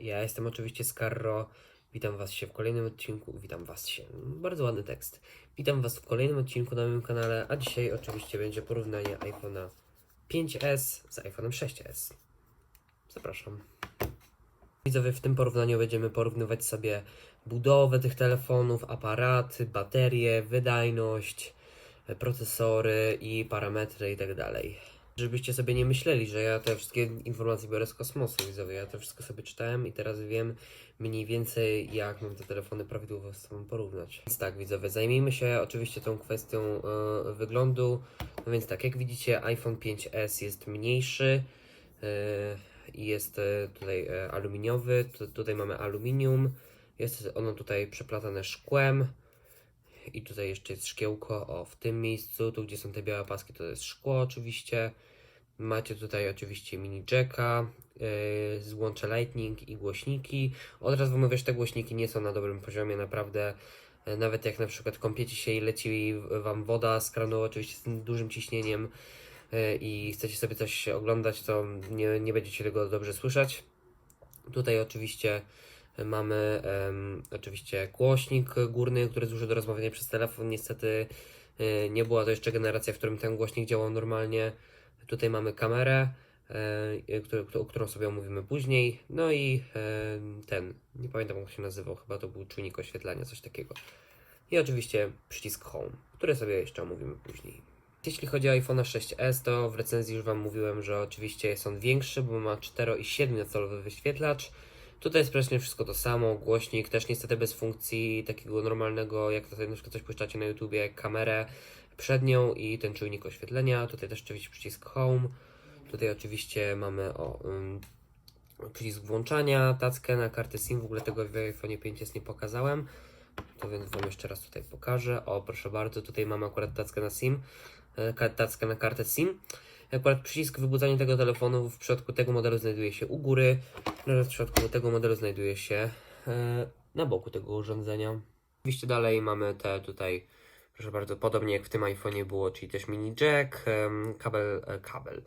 Ja jestem oczywiście Scarro. Witam Was się w kolejnym odcinku. Witam Was się. Bardzo ładny tekst. Witam Was w kolejnym odcinku na moim kanale, a dzisiaj oczywiście będzie porównanie iPhone'a 5S z iPhone'em 6S. Zapraszam. Widzowie, w tym porównaniu będziemy porównywać sobie budowę tych telefonów, aparaty, baterie, wydajność, procesory i parametry i tak. Żebyście sobie nie myśleli, że ja te wszystkie informacje biorę z kosmosu, widzowie. Ja to wszystko sobie czytałem i teraz wiem mniej więcej, jak mam te telefony prawidłowo z sobą porównać. Więc tak, widzowie, zajmijmy się oczywiście tą kwestią e, wyglądu. No więc tak, jak widzicie, iPhone 5S jest mniejszy i jest e, tutaj aluminiowy. Tu, tutaj mamy aluminium. Jest ono tutaj przeplatane szkłem. I tutaj jeszcze jest szkiełko, o w tym miejscu, tu gdzie są te białe paski, to jest szkło oczywiście. Macie tutaj oczywiście mini jacka, yy, złącze lightning i głośniki. Od razu mówię, że te głośniki nie są na dobrym poziomie, naprawdę. Yy, Nawet jak na przykład kąpiecie się i leci wam woda z kranu, oczywiście z dużym ciśnieniem yy, i chcecie sobie coś oglądać, to nie, nie będziecie tego dobrze słyszeć. Tutaj oczywiście mamy em, oczywiście głośnik górny, który służy do rozmawiania przez telefon. Niestety e, nie była to jeszcze generacja, w którym ten głośnik działał normalnie. Tutaj mamy kamerę, e, którą, sobie omówimy później. No i e, ten, nie pamiętam jak się nazywał, chyba to był czujnik oświetlania, coś takiego. I oczywiście przycisk Home, który sobie jeszcze omówimy później. Jeśli chodzi o iPhone 6s, to w recenzji już Wam mówiłem, że oczywiście jest on większy, bo ma 4 i 7 calowy wyświetlacz. Tutaj jest praktycznie wszystko to samo, głośnik też niestety bez funkcji takiego normalnego, jak tutaj na przykład coś puszczacie na YouTubie, kamerę przednią i ten czujnik oświetlenia. Tutaj też oczywiście przycisk Home. Tutaj oczywiście mamy o, ym, przycisk włączania, tackę na kartę SIM. W ogóle tego w iPhone 5s nie pokazałem. To więc Wam jeszcze raz tutaj pokażę. O, proszę bardzo, tutaj mamy akurat tackę na SIM, e, tackę na kartę SIM. Akurat przycisk wybudzania tego telefonu w przypadku tego modelu znajduje się u góry, natomiast w przypadku tego modelu znajduje się e, na boku tego urządzenia. Oczywiście dalej mamy te tutaj, proszę bardzo, podobnie jak w tym iPhone'ie było, czyli też mini jack, kabel, e, kabel,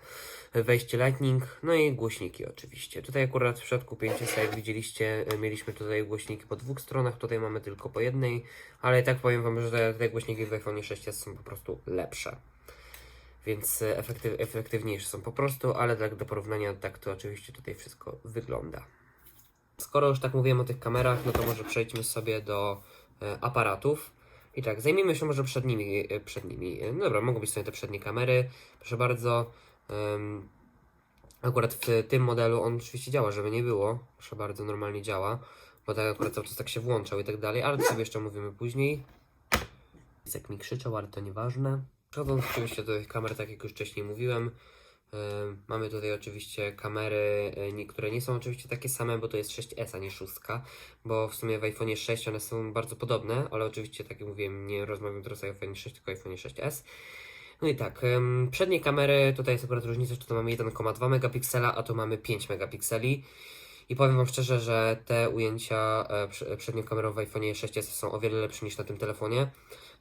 wejście lightning, no i głośniki oczywiście. Tutaj akurat w przypadku 5 jak widzieliście, e, mieliśmy tutaj głośniki po dwóch stronach, tutaj mamy tylko po jednej, ale tak powiem Wam, że te, te głośniki w iPhone 6 są po prostu lepsze więc e, efektyw, efektywniejsze są po prostu, ale tak do porównania tak to oczywiście tutaj wszystko wygląda. Skoro już tak mówiłem o tych kamerach, no to może przejdźmy sobie do e, aparatów. I tak, zajmijmy się może przednimi. E, przednimi. No dobra, mogą być sobie te przednie kamery. Proszę bardzo. em, akurat w tym modelu on oczywiście działa, żeby nie było. Proszę bardzo, normalnie działa. Bo tak akurat cały czas tak się włączał i tak dalej, ale to sobie jeszcze mówimy później. Jak mi krzyczał, ale to nieważne. Przechodząc oczywiście do tych kamer, tak jak już wcześniej mówiłem, e, mamy tutaj oczywiście kamery, e, które nie są oczywiście takie same, bo to jest 6S, a nie 6, bo w sumie w iPhone 6 one są bardzo podobne, ale oczywiście, tak jak mówiłem, nie rozmawiam teraz o iPhone 6, tylko o iPhone 6S. No i tak, przednie kamery, tutaj jest akurat różnica, że tu mamy 1,2 megapiksela, a tu mamy 5 megapikseli. I powiem Wam szczerze, że te ujęcia e, prze- przednią kamerą w iPhone 6s są o wiele lepsze niż na tym telefonie.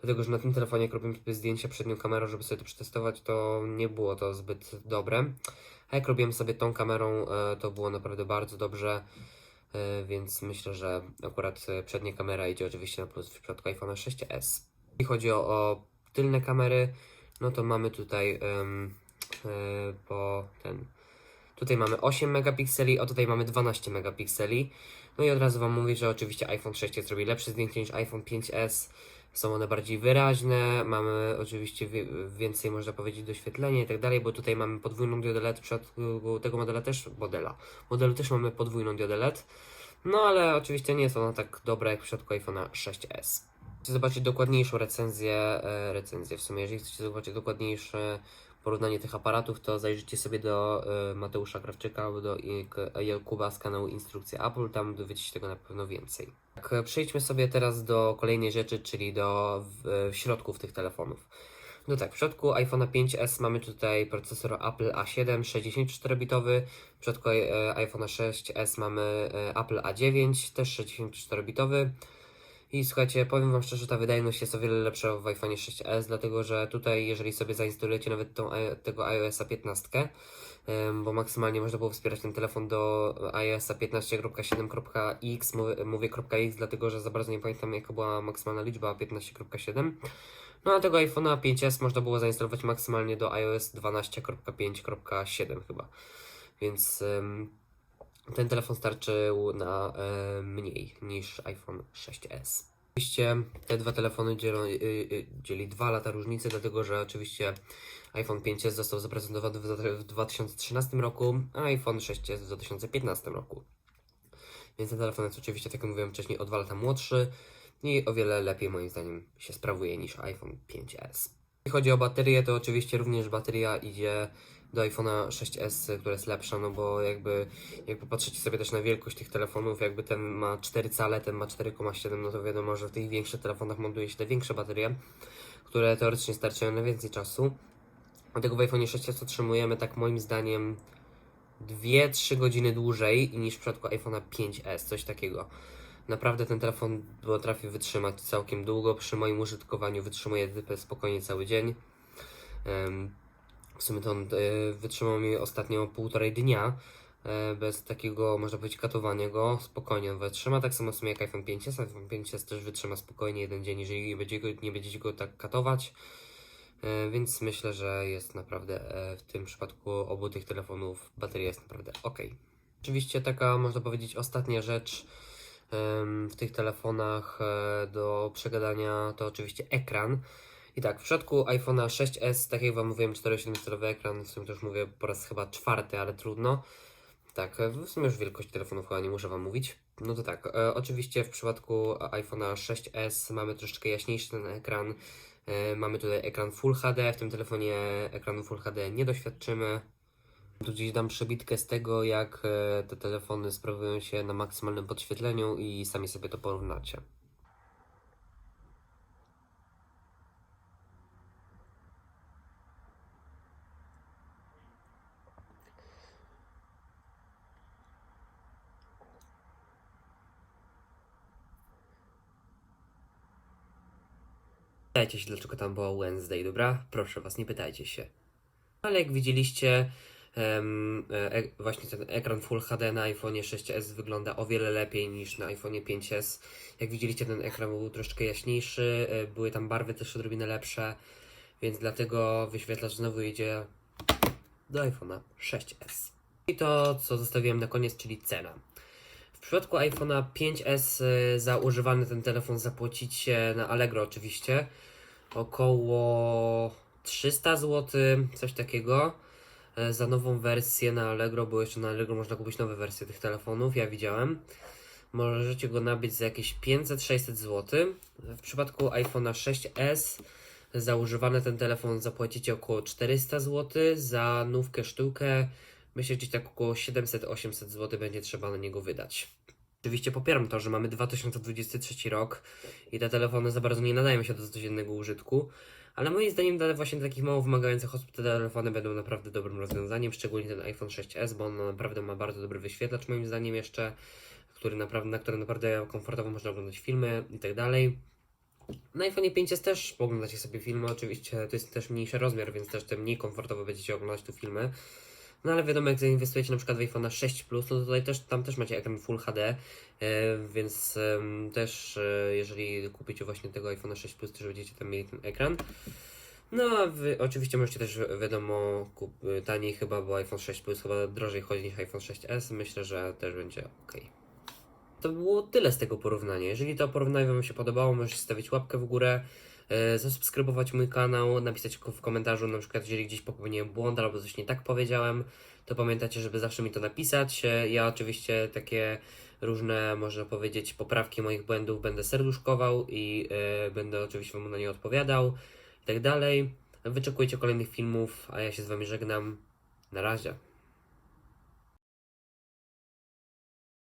Dlatego, że na tym telefonie, jak robiłem sobie zdjęcia przednią kamerą, żeby sobie to przetestować, to nie było to zbyt dobre. A jak robiłem sobie tą kamerą, e, to było naprawdę bardzo dobrze. E, Więc myślę, że akurat e, przednia kamera idzie oczywiście na plus w przypadku iPhone 6s. Jeśli chodzi o, o tylne kamery, no to mamy tutaj e, po ten. Tutaj mamy 8 megapikseli, a tutaj mamy 12 megapikseli. No i od razu Wam mówię, że oczywiście iPhone 6 zrobi lepsze zdjęcie niż iPhone 5s. Są one bardziej wyraźne, mamy oczywiście więcej, można powiedzieć, doświetlenia i tak dalej, bo tutaj mamy podwójną diodę LED, w przypadku tego modela też, modela, modelu też mamy podwójną diodę LED. No ale oczywiście nie jest ona tak dobra jak w przypadku iPhone'a 6s. Chcecie zobaczyć dokładniejszą recenzję, e, recenzję w sumie, jeżeli chcecie zobaczyć dokładniejsze porównanie tych aparatów, to zajrzyjcie sobie do e, Mateusza Krawczyka albo do K- Jakuba z kanału Instrukcja Apple, tam dowiecie się tego na pewno więcej. Tak, przejdźmy sobie teraz do kolejnej rzeczy, czyli do środków tych telefonów. No tak, w przypadku iPhone'a 5s mamy tutaj procesor Apple A7 64-bitowy, w przypadku e, iPhone'a 6s mamy Apple A9 też 64-bitowy. I słuchajcie, powiem Wam szczerze, ta wydajność jest o wiele lepsza w iPhone 6s, dlatego że tutaj, jeżeli sobie zainstalujecie nawet tą, i- tego iOS 15, em, bo maksymalnie można było wspierać ten telefon do iOS 15.7.x, mówię, .x, dlatego że za bardzo nie pamiętam jaka była maksymalna liczba 15.7. No a tego iPhone'a 5s można było zainstalować maksymalnie do iOS 12.5.7 chyba. Więc em, ten telefon starczył na e, mniej niż iPhone 6s. Oczywiście te dwa telefony dzielą, y, dzieli dwa lata różnicy, dlatego że oczywiście iPhone 5s został zaprezentowany w, w 2013 roku, a iPhone 6s w 2015 roku. Więc ten telefon jest oczywiście, tak jak mówiłem wcześniej, o dwa lata młodszy i o wiele lepiej moim zdaniem się sprawuje niż iPhone 5s. Jeśli chodzi o baterię, to oczywiście również bateria idzie do iPhone'a 6s, która jest lepsza, no bo jakby jak popatrzycie sobie też na wielkość tych telefonów, jakby ten ma 4 cale, ten ma 4,7, no to wiadomo, że w tych większych telefonach montuje się te większe baterie, które teoretycznie starczają na więcej czasu. Dlatego w iPhone 6s otrzymujemy tak moim zdaniem 2-3 godziny dłużej niż w przypadku iPhone'a 5s, coś takiego. Naprawdę ten telefon potrafi wytrzymać całkiem długo. Przy moim użytkowaniu wytrzymuje spokojnie cały dzień. Em, w sumie to on e, wytrzymał mi ostatnio półtorej dnia e, bez takiego, można powiedzieć, katowania go. Spokojnie on wytrzyma, tak samo w sumie jak iPhone 5s. iPhone 5s też wytrzyma spokojnie jeden dzień, jeżeli nie, go, nie będziecie go tak katować. E, Więc myślę, że jest naprawdę w tym przypadku obu tych telefonów bateria jest naprawdę ok. Oczywiście taka, można powiedzieć, ostatnia rzecz w tych telefonach do przegadania to oczywiście ekran. I tak, w przypadku iPhone'a 6s, tak jak Wam mówiłem, 4,7-calowy ekran, w sumie to już mówię po raz chyba czwarty, ale trudno. Tak, w sumie już wielkość telefonów chyba nie muszę Wam mówić. No to tak, e, oczywiście w przypadku iPhone'a 6s mamy troszeczkę jaśniejszy ten ekran. E, mamy tutaj ekran Full HD, w tym telefonie ekranu Full HD nie doświadczymy. Tu gdzieś dam przebitkę z tego, jak e, te telefony sprawują się na maksymalnym podświetleniu i sami sobie to porównacie. Pytajcie się, dlaczego tam była Wednesday, dobra? Proszę was, nie pytajcie się. Ale jak widzieliście, em, e, właśnie ten ekran Full HD na iPhone 6s wygląda o wiele lepiej niż na iPhone 5s. Jak widzieliście, ten ekran był troszeczkę jaśniejszy, e, były tam barwy też odrobinę lepsze, więc dlatego wyświetlacz znowu idzie do iPhone'a 6s. I to, co zostawiłem na koniec, czyli cena. W przypadku iPhone'a 5s y, za używany ten telefon zapłacicie na Allegro oczywiście około 300 zł, coś takiego. E, Za nową wersję na Allegro, bo jeszcze na Allegro można kupić nowe wersje tych telefonów, ja widziałem. Możecie go nabyć za jakieś 500-600 zł. W przypadku iPhone'a 6s za używany ten telefon zapłacicie około 400 zł. Za nówkę sztukę myślę, że gdzieś tak około 700-800 zł będzie trzeba na niego wydać. Oczywiście popieram to, że mamy 2023 rok i te telefony za bardzo nie nadają się do codziennego użytku, ale moim zdaniem dla właśnie takich mało wymagających osób te telefony będą naprawdę dobrym rozwiązaniem, szczególnie ten iPhone 6s, bo on naprawdę ma bardzo dobry wyświetlacz moim zdaniem jeszcze, który naprawdę, na którym naprawdę komfortowo można oglądać filmy i tak dalej. Na iPhone 5s też oglądacie sobie filmy, oczywiście to jest też mniejszy rozmiar, więc też te mniej komfortowo będziecie oglądać tu filmy. No ale wiadomo, jak zainwestujecie na przykład w iPhone'a 6 Plus, no to tutaj też, tam też macie ekran Full HD, e, więc też e, jeżeli kupicie właśnie tego iPhone'a 6 Plus, też będziecie tam mieli ten ekran. No a wy oczywiście możecie też, wiadomo, kup, taniej chyba, bo iPhone 6 Plus chyba drożej chodzi niż iPhone 6s, myślę, że też będzie ok. To było tyle z tego porównania. Jeżeli to porównanie Wam się podobało, możecie stawić łapkę w górę, e, zasubskrybować mój kanał, napisać w komentarzu, na przykład jeżeli gdzieś popełniłem błąd albo coś nie tak powiedziałem, to pamiętajcie, żeby zawsze mi to napisać. E, Ja oczywiście takie różne, można powiedzieć, poprawki moich błędów będę serduszkował i e, będę oczywiście Wam na nie odpowiadał i tak dalej. Wyczekujcie kolejnych filmów, a ja się z Wami żegnam. Na razie.